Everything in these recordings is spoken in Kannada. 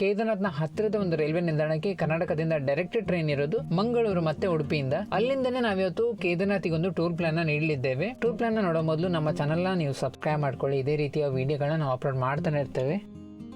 ಕೇದಾರ್ನಾಥ್ನ ಹತ್ತಿರದ ಒಂದು ರೈಲ್ವೆ ನಿಲ್ದಾಣಕ್ಕೆ ಕರ್ನಾಟಕದಿಂದ ಡೈರೆಕ್ಟ್ ಟ್ರೈನ್ ಇರೋದು ಮಂಗಳೂರು ಮತ್ತೆ ಉಡುಪಿಯಿಂದ. ಅಲ್ಲಿಂದನೇ ನಾವಿವತ್ತು ಕೇದಾರ್ನಾಥಿಗೆ ಒಂದು ಟೂರ್ ಪ್ಲಾನ್ ನೀಡಲಿದ್ದೇವೆ. ಟೂರ್ ಪ್ಲಾನ್ ನೋಡೋ ಮೊದಲು ನಮ್ಮ ಚಾನಲ್ನ ನೀವು ಸಬ್ಸ್ಕ್ರೈಬ್ ಮಾಡ್ಕೊಳ್ಳಿ. ಇದೇ ರೀತಿಯ ವಿಡಿಯೋಗಳನ್ನ ನಾವು ಅಪ್ಲೋಡ್ ಮಾಡ್ತಾನೆ ಇರ್ತೇವೆ.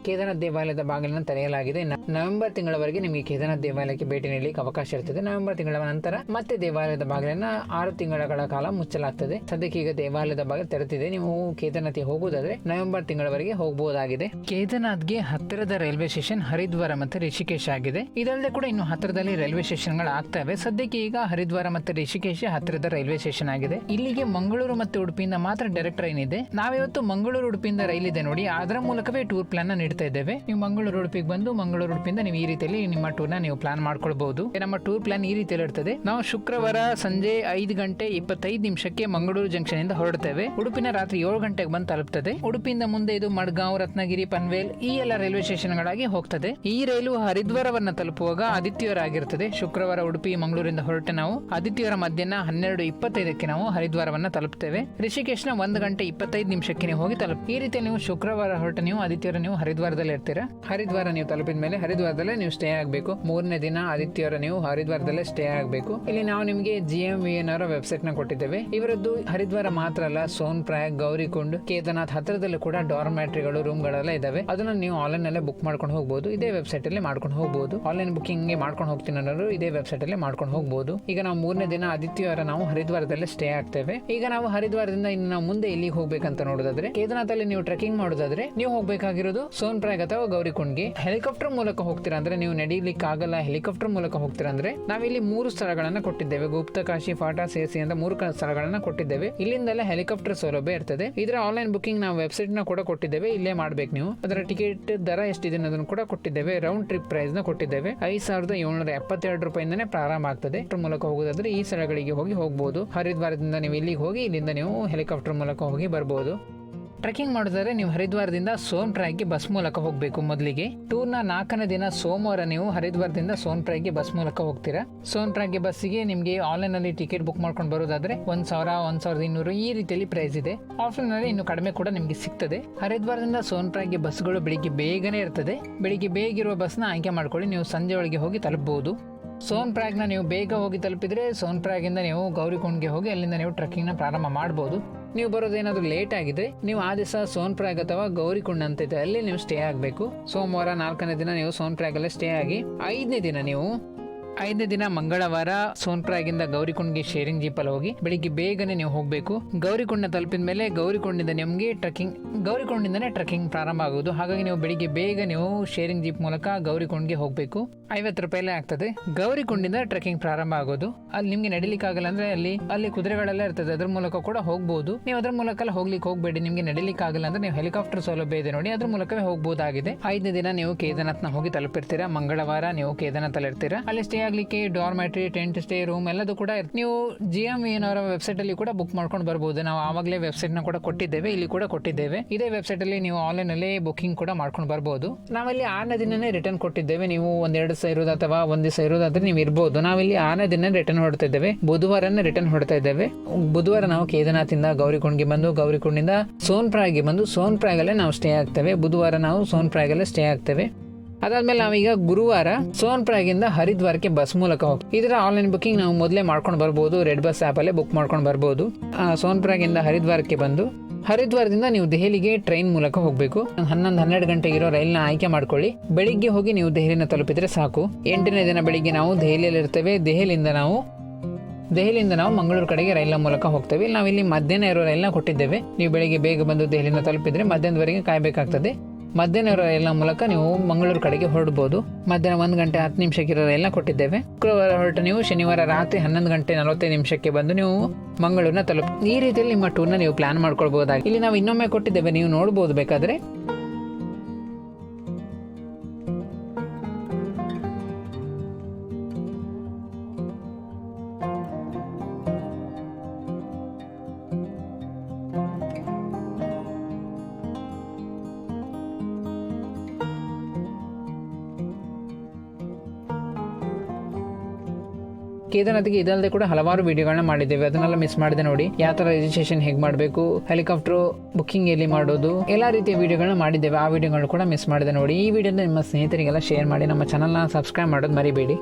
ಕೇದಾರನಾಥ್ ದೇವಾಲಯದ ಬಾಗಿಲನ್ನು ತೆರೆಯಲಾಗಿದೆ. ನವೆಂಬರ್ ತಿಂಗಳವರೆಗೆ ನಿಮಗೆ ಕೇದಾರನಾಥ್ ದೇವಾಲಯಕ್ಕೆ ಭೇಟಿ ನೀಡಲಿಕ್ಕೆ ಅವಕಾಶ ಇರ್ತದೆ. ನವೆಂಬರ್ ತಿಂಗಳ ನಂತರ ಮತ್ತೆ ದೇವಾಲಯದ ಬಾಗಿಲನ್ನ ಆರು ತಿಂಗಳ ಕಾಲ ಮುಚ್ಚಲಾಗ್ತದೆ. ಸದ್ಯಕ್ಕೆ ಈಗ ದೇವಾಲಯದ ಬಾಗಿಲು ತೆರೆತಿದೆ ನೀವು ಕೇದಾರನಾಥ್ಗೆ ಹೋಗುವುದಾದ್ರೆ ನವೆಂಬರ್ ತಿಂಗಳವರೆಗೆ ಹೋಗಬಹುದಾಗಿದೆ ಕೇದಾರನಾಥ್ಗೆ ಹತ್ತಿರದ ರೈಲ್ವೆ ಸ್ಟೇಷನ್ ಹರಿದ್ವಾರ ಮತ್ತೆ ರಿಷಿಕೇಶ್ ಆಗಿದೆ. ಇದಲ್ಲದೆ ಕೂಡ ಇನ್ನು ಹತ್ತಿರದಲ್ಲಿ ರೈಲ್ವೆ ಸ್ಟೇಷನ್ಗಳು ಆಗ್ತವೆ. ಸದ್ಯಕ್ಕೆ ಈಗ ಹರಿದ್ವಾರ ಮತ್ತೆ ರಿಷಿಕೇಶ್ ಹತ್ತಿರದ ರೈಲ್ವೆ ಸ್ಟೇಷನ್ ಆಗಿದೆ. ಇಲ್ಲಿಗೆ ಮಂಗಳೂರು ಮತ್ತೆ ಉಡುಪಿಯಿಂದ ಮಾತ್ರ ಡೈರೆಕ್ಟ್ ಟ್ರೈನ್ ಇದೆ. ನಾವಿವತ್ತು ಮಂಗಳೂರು, ಉಡುಪಿಯಿಂದ ರೈಲ್ ಇದೆ ನೋಡಿ. ಅದರ ಮೂಲಕವೇ ಟೂರ್ ಪ್ಲಾನ್ ನೀಡ್ತಾ ಇದ್ದೇವೆ. ನೀವು ಮಂಗಳೂರು ಉಡುಪಿಗೆ ಬಂದು ಮಂಗಳೂರು ಉಡುಪಿಯಿಂದ ನೀವು ಈ ರೀತಿಯಲ್ಲಿ ನಿಮ್ಮ ಟೂರ್ನ ನೀವು ಪ್ಲಾನ್ ಮಾಡ್ಕೊಳ್ಬಹುದು ನಮ್ಮ ಟೂರ್ ಪ್ಲಾನ್ ಈ ರೀತಿಯಲ್ಲಿ ಇರ್ತದೆ. ನಾವು ಶುಕ್ರವಾರ ಸಂಜೆ ಐದು ಗಂಟೆ ಇಪ್ಪತ್ತೈದು ನಿಮಿಷಕ್ಕೆ ಮಂಗಳೂರು ಜಂಕ್ಷನ್ ಇಂದ ಹೊರಡ್ತೇವೆ. ಉಡುಪಿನ ರಾತ್ರಿ ಏಳು ಗಂಟೆಗೆ ಬಂದು ತಲುಪ್ತದೆ. ಉಡುಪಿಯಿಂದ ಮುಂದೆ ಇದು ಮಡ್ಗಾಂವ್, ರತ್ನಗಿರಿ, ಪನ್ವೇಲ್ ಈ ಎಲ್ಲ ರೈಲ್ವೆ ಸ್ಟೇಷನ್ ಗಳಾಗಿ ಹೋಗ್ತದೆ. ಈ ರೈಲು ಹರಿದ್ವಾರವನ್ನ ತಲುಪುವಾಗ ಆದಿತ್ಯವಾರ ಆಗಿರ್ತದೆ ಶುಕ್ರವಾರ ಉಡುಪಿ, ಮಂಗಳೂರಿಂದ ಹೊರಟೆ ನಾವು ಆದಿತ್ಯವಾರ ಮಧ್ಯಾಹ್ನ ಹನ್ನೆರಡು ಇಪ್ಪತ್ತೈದಕ್ಕೆ ನಾವು ಹರಿದ್ವಾರವನ್ನ ತಲುಪ್ತೇವೆ. ಋಷಿಕೇಶ್ನ ಒಂದು ಗಂಟೆ ಇಪ್ಪತ್ತೈದು ನಿಮಿಷಕ್ಕೆ ನೀವು ಹೋಗಿ ತಲುಪ ಈ ರೀತಿ ನೀವು ಶುಕ್ರವಾರ ಹೊರಟ ನೀವು ಆದಿತ್ಯವಾರ ನೀವು ಹರಿದ್ವಾರದಲ್ಲಿ ಇರ್ತೀರಾ? ಹರಿದ್ವಾರ ನೀವು ತಲುಪಿದ ಮೇಲೆ ಹರಿದ್ವಾರದಲ್ಲೇ ನೀವು ಸ್ಟೇ ಆಗಬೇಕು. ಮೂರನೇ ದಿನ ಆದಿತ್ಯವಾರ ನೀವು ಹರಿದ್ವಾರದಲ್ಲೇ ಸ್ಟೇ ಆಗಬೇಕು. ಇಲ್ಲಿ ನಾವು ನಿಮಗೆ ಜಿ ಎಂ ವಿ ಎನ್ ಅವರ ವೆಬ್ಸೈಟ್ನ ಕೊಟ್ಟಿದ್ದೇವೆ. ಇವರದ್ದು ಹರಿದ್ವಾರ ಮಾತ್ರ ಅಲ್ಲ, ಸೋನ್ ಪ್ರಾಯ್ ಗೌರಿಕುಂಡ್ ಕೇದಾರ್ನಾಥ್ ಹತ್ತಿರದಲ್ಲೂ ಕೂಡ ಡಾರ್ಮ್ಯಾಟ್ರಿಗಳು, ರೂಮ್ಗಳೆಲ್ಲ ಇದಾವೆ. ಅದನ್ನ ನೀವು ಆನ್ಲೈನ್ ಅಲ್ಲೇ ಬುಕ್ ಮಾಡ್ಕೊಂಡು ಹೋಗಬಹುದು ಇದೇ ವೆಬ್ಸೈಟ್ ಅಲ್ಲಿ ಮಾಡ್ಕೊಂಡು ಹೋಗಬಹುದು ಆನ್ಲೈನ್ ಬುಕಿಂಗ್ ಮಾಡ್ಕೊಂಡು ಹೋಗ್ತೀನಿ ಅನ್ನೋರು ಇದೇ ವೆಬ್ಸೈಟ್ ಅಲ್ಲಿ ಮಾಡ್ಕೊಂಡು ಹೋಗಬಹುದು ಈಗ ನಾವು ಮೂರನೇ ದಿನ ಆದಿತ್ಯವಾರ ನಾವು ಹರಿದ್ವಾರದಲ್ಲೇ ಸ್ಟೇ ಆಗ್ತೇವೆ. ಈಗ ನಾವು ಹರಿದ್ವಾರದಿಂದ ಇನ್ನು ನಾವು ಮುಂದೆ ಎಲ್ಲಿಗೆ ಹೋಗ್ಬೇಕಂತ ನೋಡೋದಾದ್ರೆ ಕೇದಾರ್ನಾಥ್ ಅಲ್ಲಿ ನೀವು ಟ್ರೆಕಿಂಗ್ ಮಾಡೋದಾದ್ರೆ, ನೀವು ಹೋಗ್ಬೇಕಾಗಿರೋದು ಪ್ರಾಯ್ ಅಥವಾ ಗೌರಿಕುಂಡ್ಗೆ ಹೆಲಿಕಾಪ್ಟರ್ ಮೂಲಕ ಹೋಗ್ತೀರಾ ಅಂದ್ರೆ ನೀವು ನಡೀಲಿಕ್ಕೆ ಆಗಲ್ಲ ಹೆಲಿಕಾಪ್ಟರ್ ಮೂಲಕ ಹೋಗ್ತೀರಾ ಅಂದ್ರೆ ನಾವಿಲ್ಲಿ ಮೂರು ಸ್ಥಳಗಳನ್ನ ಕೊಟ್ಟಿದ್ದೇವೆ. ಗುಪ್ತ, ಕಾಶಿ, ಫಾಟಾ, ಸೇಸಿ ಅಂತ ಮೂರು ಸ್ಥಳಗಳನ್ನ ಕೊಟ್ಟಿದ್ದೇವೆ. ಇಲ್ಲಿಂದಲೇ ಹೆಲಿಕಾಪ್ಟರ್ ಸೌಲಭ್ಯ ಇರ್ತದೆ. ಇದರ ಆನ್ಲೈನ್ ಬುಕಿಂಗ್ ನಾವು ವೆಬ್ಸೈಟ್ನ ಕೂಡ ಕೊಟ್ಟಿದ್ದೇವೆ. ಇಲ್ಲೇ ಮಾಡ್ಬೇಕು ನೀವು. ಅದರ ಟಿಕೆಟ್ ದರ ಎಷ್ಟಿದೆ ಅನ್ನೋದನ್ನು ಕೂಡ ಕೊಟ್ಟಿದ್ದೇವೆ. ರೌಂಡ್ ಟ್ರಿಪ್ ಪ್ರೈಸ್ನ ಕೊಟ್ಟಿದ್ದೇವೆ. ಐದ್ ಸಾವಿರದ ಏಳ್ನೂರ ಎಪ್ಪತ್ತೆರಡು ರೂಪಾಯಿಂದನೇ ಪ್ರಾರಂಭ ಆಗ್ತದೆ. ಮೂಲಕ ಹೋಗೋದಾದ್ರೆ ಈ ಸ್ಥಳಗಳಿಗೆ ಹೋಗಿ ಹೋಗಬಹುದು ಹರಿದ್ವಾರದಿಂದ ನೀವು ಇಲ್ಲಿಗೆ ಹೋಗಿ ಇಲ್ಲಿಂದ ನೀವು ಹೆಲಿಕಾಪ್ಟರ್ ಮೂಲಕ ಹೋಗಿ ಬರ್ಬೋದು. ಟ್ರೆಕಿಂಗ್ ಮಾಡಿದರೆ ನೀವು ಹರಿದ್ವಾರದಿಂದ ಸೋನ್ ಪ್ರಾಯ್ಗೆ ಬಸ್ ಮೂಲಕ ಹೋಗಬೇಕು ಮೊದಲಿಗೆ. ಟೂರ್ನ ನಾಲ್ಕನೇ ದಿನ ಸೋಮವಾರ ನೀವು ಹರಿದ್ವಾರದಿಂದ ಸೋನ್ ಪ್ರಾಯ್ಗೆ ಬಸ್ ಮೂಲಕ ಹೋಗ್ತೀರಾ. ಸೋನ್ ಬಸ್ಸಿಗೆ ನಿಮಗೆ ಆನ್ಲೈನ್ ಅಲ್ಲಿ ಟಿಕೆಟ್ ಬುಕ್ ಮಾಡ್ಕೊಂಡು ಬರೋದಾದ್ರೆ ಒಂದ್ ಸಾವಿರ, ಒಂದ್ ಸಾವಿರದ ಇನ್ನೂರು ಈ ರೀತಿಯಲ್ಲಿ ಪ್ರೈಸ್ ಇದೆ. ಆಫ್ಲೈನ್ ಅಲ್ಲಿ ಇನ್ನು ಕಡಿಮೆ ಕೂಡ ನಿಮಗೆ ಸಿಗ್ತದೆ. ಹರಿದ್ವಾರದಿಂದ ಸೋನ್ ಪ್ರಾಯ್ಗೆ ಬಸ್ಗಳು ಬೆಳಿಗ್ಗೆ ಬೇಗನೆ ಇರ್ತದೆ. ಬೆಳಿಗ್ಗೆ ಬೇಗ ಇರುವ ಬಸ್ನ ಆಯ್ಕೆ ಮಾಡ್ಕೊಳ್ಳಿ, ನೀವು ಸಂಜೆ ಒಳಗೆ ಹೋಗಿ ತಲುಪಬಹುದು ಸೋನ್ ಪ್ರಾಗ್ನ ನೀವು ಬೇಗ ಹೋಗಿ ತಲುಪಿದ್ರೆ ಸೋನ್ ಪ್ರಾಗಿಂದ ನೀವು ಗೌರಿಕುಂಡ್ಗೆ ಹೋಗಿ ಅಲ್ಲಿಂದ ನೀವು ಟ್ರೆಕ್ಕಿಂಗ್ನ ಪ್ರಾರಂಭ ಮಾಡ್ಬೋದು. ನೀವು ಬರೋದೇನಾದ್ರೂ ಲೇಟ್ ಆಗಿದ್ರೆ ನೀವು ಆ ದಿವಸ ಸೋನ್ಪ್ರಾಗ್ ಅಥವಾ ಗೌರಿಕುಂಡ್ ಅಂತ ಇದೆ ಅಲ್ಲಿ ನೀವು ಸ್ಟೇ ಆಗಬೇಕು. ಸೋಮವಾರ ನಾಲ್ಕನೇ ದಿನ ನೀವು ಸೋನ್ಪ್ರಾಗ್ ಅಲ್ಲೇ ಸ್ಟೇ ಆಗಿ ಐದನೇ ದಿನ ನೀವು ಐದನೇ ದಿನ ಮಂಗಳವಾರ ಸೋನ್ಪ್ರಾಗಿಂದ ಗೌರಿಕುಂಡ್ಗೆ ಶೇರಿಂಗ್ ಜೀಪಲ್ಲಿ ಹೋಗಿ ಬೆಳಿಗ್ಗೆ ಬೇಗನೆ ನೀವು ಹೋಗಬೇಕು. ಗೌರಿಕುಂಡ ತಲುಪಿದ ಮೇಲೆ ಗೌರಿಕುಂಡಿಂದ ನಿಮಗೆ ಟ್ರಕ್ಕಿಂಗ್ ಗೌರಿಕುಂಡಿಂದನೇ ಟ್ರಕ್ಕಿಂಗ್ ಪ್ರಾರಂಭ ಆಗೋದು ಹಾಗಾಗಿ ನೀವು ಬೆಳಿಗ್ಗೆ ಬೇಗ ನೀವು ಶೇರಿಂಗ್ ಜೀಪ್ ಮೂಲಕ ಗೌರಿಕುಂಡ್ಗೆ ಹೋಗಬೇಕು. ಐವತ್ತು ರೂಪಾಯಿಲೇ ಆಗ್ತದೆ. ಗೌರಿಕುಂಡಿಂದ ಟ್ರಕ್ಕಿಂಗ್ ಪ್ರಾರಂಭ ಆಗೋದು. ಅಲ್ಲಿ ನಿಮ್ಗೆ ನಡಿಲಿಕ್ಕೆ ಆಗಲ್ಲ ಅಂದ್ರೆ ಅಲ್ಲಿ ಅಲ್ಲಿ ಕುದುರೆಗಳೆಲ್ಲ ಇರ್ತದೆ. ಅದ್ರ ಮೂಲಕ ಕೂಡ ಹೋಗ್ಬೋದು. ನೀವು ಅದ್ರ ಮೂಲಕ ಎಲ್ಲ ಹೋಗ್ಲಿಕ್ಕೆ ಹೋಗಬೇಡಿ. ನಿಮ್ಗೆ ನಡಿಲಿಕ್ಕಾಗಲ್ಲ ಅಂದ್ರೆ ನೀವು ಹೆಲಿಕಾಪ್ಟರ್ ಸೌಲಭ್ಯ ಇದೆ ನೋಡಿ, ಅದ್ರ ಮೂಲಕವೇ ಹೋಗಬಹುದಾಗಿದೆ ಐದನೇ ದಿನ ನೀವು ಕೇದಾರ್ನಾಥ್ನ ಹೋಗಿ ತಲುಪಿರ್ತೀರಾ? ಮಂಗಳವಾರ ನೀವು ಕೇದಾರ್ನಾಥ್ ಇರ್ತೀರಾ ಅಲ್ಲಿ ಸ್ಟೇ ಆಗ್ಲಿಕ್ಕೆ ಡಾರ್ಮ್ಯಾಟ್ರಿ ಟೆಂಟ್ ಸ್ಟೇ ರೂಮ್ ಎಲ್ಲದೂ ಕೂಡ. ನೀವು ಜಿ ಎಂ ಅವರ ವೆಬ್ಸೈಟ್ ಅಲ್ಲಿ ಕೂಡ ಬುಕ್ ಮಾಡ್ಕೊಂಡು ಬರ್ಬೋದು. ನಾವು ಆವಾಗಲೇ ವೆಬ್ಸೈಟ್ನ ಕೂಡ ಕೊಟ್ಟಿದ್ದೇವೆ, ಇಲ್ಲಿ ಕೂಡ ಕೊಟ್ಟಿದ್ದೇವೆ. ಇದೇ ವೆಬ್ಸೈಟ್ ಅಲ್ಲಿ ನೀವು ಆನ್ಲೈನ್ ಅಲ್ಲಿ ಬುಕಿಂಗ್ ಕೂಡ ಮಾಡ್ಕೊಂಡು ಬರ್ಬೋದು. ನಾವಲ್ಲಿ ಆರನೇ ದಿನನೇ ರಿಟರ್ನ್ ಕೊಟ್ಟಿದ್ದೇವೆ. ನೀವು ಒಂದೆರಡು ದಿವಸ ಇರೋದು ಅಥವಾ ಒಂದ್ ದಿವಸ ಇರೋದಾದ್ರೆ ನೀವು ಇರ್ಬೋದು. ನಾವಿಲ್ಲಿ ಆರನೇ ದಿನ ರಿಟರ್ನ್ ಹೊಡ್ತಾ ಇದ್ದೇವೆ. ಬುಧವಾರನೇ ರಿಟರ್ನ್ ಹೊಡ್ತಾ ಇದ್ದೇವೆ. ಬುಧವಾರ ನಾವು ಕೇದಾರ್ನಾಥಿಂದ ಗೌರಿಕುಂಡ್ಗೆ ಬಂದು, ಗೌರಿಕುಂಡಿಂದ ಸೋನ್ ಪ್ರಾಯ್ಗೆ ಬಂದು ಸೋನ್ ಪ್ರಾಯಲ್ಲೇ ನಾವು ಸ್ಟೇ ಆಗ್ತೇವೆ. ಬುಧವಾರ ನಾವು ಸೋನ್ ಪ್ರಾಯಲ್ಲೇ ಸ್ಟೇ ಆಗ್ತೇವೆ. ಅದಾದ್ಮೇಲೆ ನಾವೀಗ ಗುರುವಾರ ಸೋನ್ ಪ್ರಾಗಿಂದ ಹರಿದ್ವಾರಕ್ಕೆ ಬಸ್ ಮೂಲಕ ಹೋಗಿ ಇದರ ಆನ್ಲೈನ್ ಬುಕ್ಕಿಂಗ್ ನಾವು ಮೊದಲೇ ಮಾಡ್ಕೊಂಡು ಬರ್ಬೋದು, ರೆಡ್ ಬಸ್ ಆ್ಯಪಲ್ಲೇ ಬುಕ್ ಮಾಡ್ಕೊಂಡು ಬರ್ಬೋದು. ಸೋನ್ಪ್ರಾಗಿಂದ ಸೋನ್ ಪ್ರಾಗಿಂದ ಹರಿದ್ವಾರಕ್ಕೆ ಬಂದು, ಹರಿದ್ವಾರದಿಂದ ನೀವು ದೆಹಲಿಗೆ ಟ್ರೈನ್ ಮೂಲಕ ಹೋಗಬೇಕು. ಹನ್ನೊಂದು, ಹನ್ನೆರಡು ಗಂಟೆಗೆ ಇರೋ ರೈಲ್ನ ಆಯ್ಕೆ ಮಾಡ್ಕೊಳ್ಳಿ. ಬೆಳಿಗ್ಗೆ ಹೋಗಿ ನೀವು ದೆಹಲಿನ ತಲುಪಿದ್ರೆ ಸಾಕು. ಎಂಟನೇ ದಿನ ಬೆಳಿಗ್ಗೆ ನಾವು ದೆಹಲಿಯಲ್ಲಿ ಇರ್ತೇವೆ. ದೆಹಲಿಯಿಂದ ನಾವು ದೆಹಲಿಯಿಂದ ನಾವು ಮಂಗಳೂರು ಕಡೆಗೆ ರೈಲ್ನ ಮೂಲಕ ಹೋಗ್ತೇವೆ. ನಾವು ಇಲ್ಲಿ ಮಧ್ಯಾಹ್ನ ಇರೋ ರೈಲ್ನ ಕೊಟ್ಟಿದ್ದೇವೆ. ನೀವು ಬೆಳಿಗ್ಗೆ ಬೇಗ ಬಂದು ದೆಹಲಿನ ತಲುಪಿದ್ರೆ ಮಧ್ಯಾಹ್ನದವರೆಗೆ ಕಾಯಬೇಕಾಗ್ತದೆ. ಮಧ್ಯಾಹ್ನ ರೈಲ್ನ ಮೂಲಕ ನೀವು ಮಂಗಳೂರು ಕಡೆಗೆ ಹೊರಡ್ಬೋದು. ಮಧ್ಯಾಹ್ನ ಒಂದು ಗಂಟೆ ಹತ್ತು ನಿಮಿಷಕ್ಕೆ ಇರೋ ರೈಲ್ನ ಕೊಟ್ಟಿದ್ದೇವೆ. ಶುಕ್ರವಾರ ಹೊರಟು ನೀವು ಶನಿವಾರ ರಾತ್ರಿ ಹನ್ನೊಂದು ಗಂಟೆ ನಲವತ್ತೈದು ನಿಮಿಷಕ್ಕೆ ಬಂದು ನೀವು ಮಂಗಳೂರಿನ ತಲುಪ ಈ ರೀತಿಯಲ್ಲಿ ನಿಮ್ಮ ಟೂರ್ನ ನೀವು ಪ್ಲಾನ್ ಮಾಡ್ಕೊಳ್ಬಹುದಾಗಿ ಇಲ್ಲಿ ನಾವು ಇನ್ನೊಮ್ಮೆ ಕೊಟ್ಟಿದ್ದೇವೆ, ನೀವು ನೋಡ್ಬೋದು ಬೇಕಾದ್ರೆ. ಕೇದಾರ್ನಾಥ್ಗೆ ಇದಲ್ಲದೆ ಕೂಡ ಹಲವಾರು ವಿಡಿಯೋಗಳನ್ನ ಮಾಡಿದ್ದೇವೆ. ಅದನ್ನೆಲ್ಲ ಮಿಸ್ ಮಾಡಿದೆ ನೋಡಿ. ಯಾವ ತರ ರಿಜಿಸ್ಟ್ರೇಷನ್ ಹೇಗೆ ಮಾಡಬೇಕು ಹೆಲಿಕಾಪ್ಟರ್ ಬುಕ್ಕಿಂಗ್ ಎಲ್ಲಿ ಮಾಡೋದು, ಎಲ್ಲಾ ರೀತಿಯ ವಿಡಿಯೋಗಳನ್ನ ಮಾಡಿದ್ದೇವೆ. ಆ ವಿಡಿಯೋಗಳು ಕೂಡ ಮಿಸ್ ಮಾಡಿದೆ ನೋಡಿ. ಈ ವಿಡಿಯೋನ ನಿಮ್ಮ ಸ್ನೇಹಿತರಿಗೆಲ್ಲ ಶೇರ್ ಮಾಡಿ. ನಮ್ಮ ಚಾನಲ್ನ ಸಬ್ಸ್ಕ್ರೈಬ್ ಮಾಡೋದು ಮರಿಬೇಡಿ.